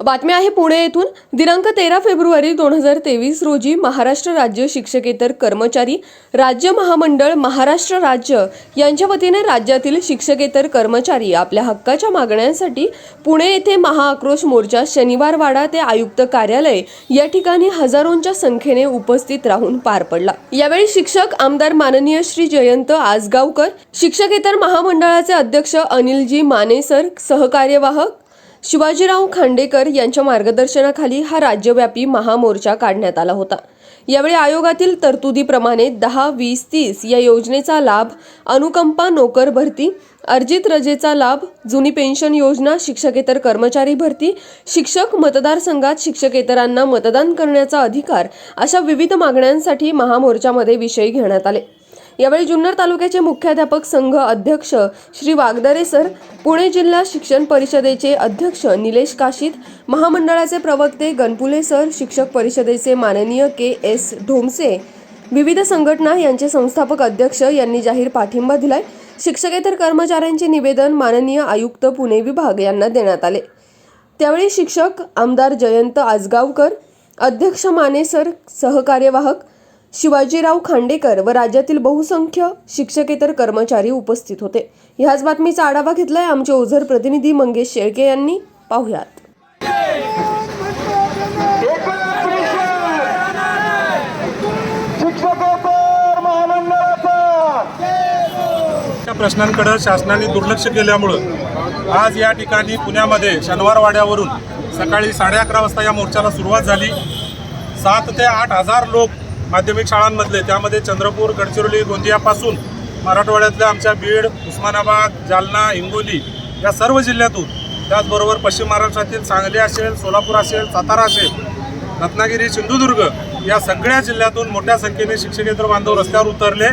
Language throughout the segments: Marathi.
बातमी आहे पुणे येथून. दिनांक तेरा फेब्रुवारी दोन हजार तेवीस रोजी महाराष्ट्र राज्य शिक्षकेतर कर्मचारी राज्य महामंडळ महाराष्ट्र राज्य यांच्या वतीने राज्यातील शिक्षकेतर कर्मचारी आपल्या हक्काच्या मागण्यांसाठी पुणे येथे महाआक्रोश मोर्चा शनिवारवाडा ते आयुक्त कार्यालय या ठिकाणी हजारोंच्या संख्येने उपस्थित राहून पार पडला. यावेळी शिक्षक आमदार माननीय श्री जयंत आसगावकर शिक्षकेतर महामंडळाचे अध्यक्ष अनिलजी मानेसर सहकार्यवाहक शिवाजीराव खांडेकर यांच्या मार्गदर्शनाखाली हा राज्यव्यापी महामोर्चा काढण्यात आला होता. यावेळी आयोगातील तरतुदीप्रमाणे दहा वीस तीस या योजनेचा लाभ अनुकंपा नोकर भरती अर्जित रजेचा लाभ जुनी पेन्शन योजना शिक्षकेतर कर्मचारी भरती शिक्षक मतदारसंघात शिक्षकेतरांना मतदान करण्याचा अधिकार अशा विविध मागण्यांसाठी महामोर्चामध्ये विषय घेण्यात आले. यावेळी जुन्नर तालुक्याचे मुख्याध्यापक संघ अध्यक्ष श्री वागदरे सर पुणे जिल्हा शिक्षण परिषदेचे अध्यक्ष निलेश काशीद महामंडळाचे प्रवक्ते गणपुले सर शिक्षक परिषदेचे माननीय के एस ढोमसे विविध संघटना यांचे संस्थापक अध्यक्ष यांनी जाहीर पाठिंबा दिलाय. शिक्षकेतर कर्मचाऱ्यांचे निवेदन माननीय आयुक्त पुणे विभाग यांना देण्यात आले. त्यावेळी शिक्षक आमदार जयंत आजगावकर अध्यक्ष माने सर सहकार्यवाहक शिवाजीराव खांडेकर व राज्यातील बहुसंख्य शिक्षकेतर कर्मचारी उपस्थित होते. ह्याच बातमीचा आढावा घेतलाय आमचे ओझर प्रतिनिधी मंगेश शेळके यांनी. पाहुयात. त्या प्रश्नांकडे शासनाने दुर्लक्ष केल्यामुळं आज या ठिकाणी पुण्यामध्ये शनिवारवाड्यावरून सकाळी साडे अकरा वाजता या मोर्चाला सुरुवात झाली. सात ते आठ हजार लोक माध्यमिक शाळांमधले त्यामध्ये चंद्रपूर गडचिरोली गोंदियापासून मराठवाड्यातल्या आमच्या बीड उस्मानाबाद जालना हिंगोली या सर्व जिल्ह्यातून त्याचबरोबर पश्चिम महाराष्ट्रातील सांगली असेल सोलापूर असेल सातारा असेल रत्नागिरी सिंधुदुर्ग या सगळ्या जिल्ह्यातून मोठ्या संख्येने शिक्षकेतर बांधव रस्त्यावर उतरले.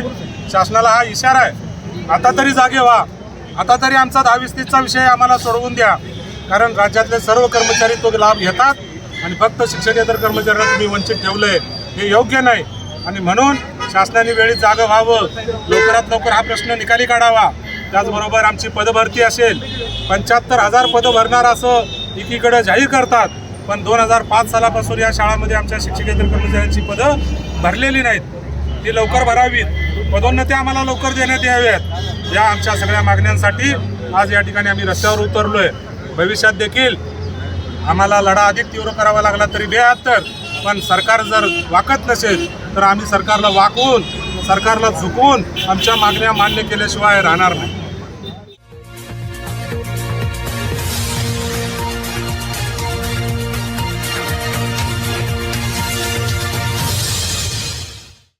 शासनाला हा इशारा आहे आता तरी जागे व्हा. आता तरी आमचा दहावीस तीसचा विषय आम्हाला सोडवून द्या. कारण राज्यातले सर्व कर्मचारी तो लाभ घेतात आणि फक्त शिक्षकेतर कर्मचाऱ्यांना तुम्ही वंचित ठेवलंय हे योग्य नाही. आणि म्हणून शासनाने वेळी जागं व्हावं. लवकरात लवकर हा प्रश्न निकाली काढावा. त्याचबरोबर आमची पदभरती असेल. पंच्याहत्तर हजार पदं भरणार असं एकीकडं जाहीर करतात. पण दोन हजार पाच सालापासून या शाळांमध्ये आमच्या शिक्षकेतर कर्मचाऱ्यांची पदं भरलेली नाहीत. ती लवकर भरावीत. पदोन्नती आम्हाला लवकर देण्यात याव्यात. या आमच्या सगळ्या मागण्यांसाठी आज या ठिकाणी आम्ही रस्त्यावर उतरलो आहे भविष्यात देखील आम्हाला लढा अधिक तीव्र करावा लागला तरी बेहत्तर. पण सरकार जर वाकत नसेल तर आम्ही सरकारला वाकवून सरकारला झुकवून आमच्या मागण्या मान्य केल्याशिवाय राहणार नाही.